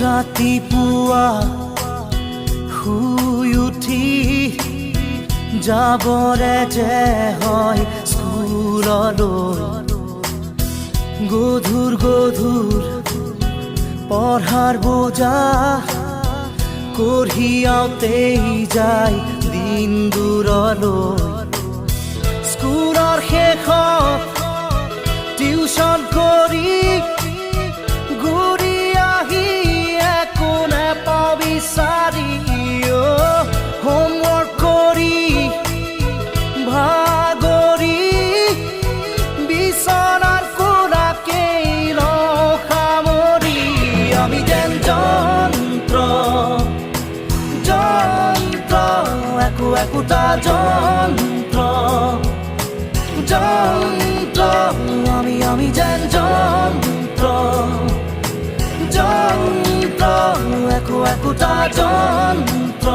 ৰাতিপুৱা শুই উঠি যাবৰে যে হয় স্কুললৈ গধুৰ গধুৰ পঢ়াৰ বোজা কঢ়িয়াওঁতেই যায় দিন দূৰলৈ একো একোটা যন্ত্ৰ যন্ত্র আমি আমি যেন যন্ত্র। যন্ত্র একো একোটা যন্ত্র।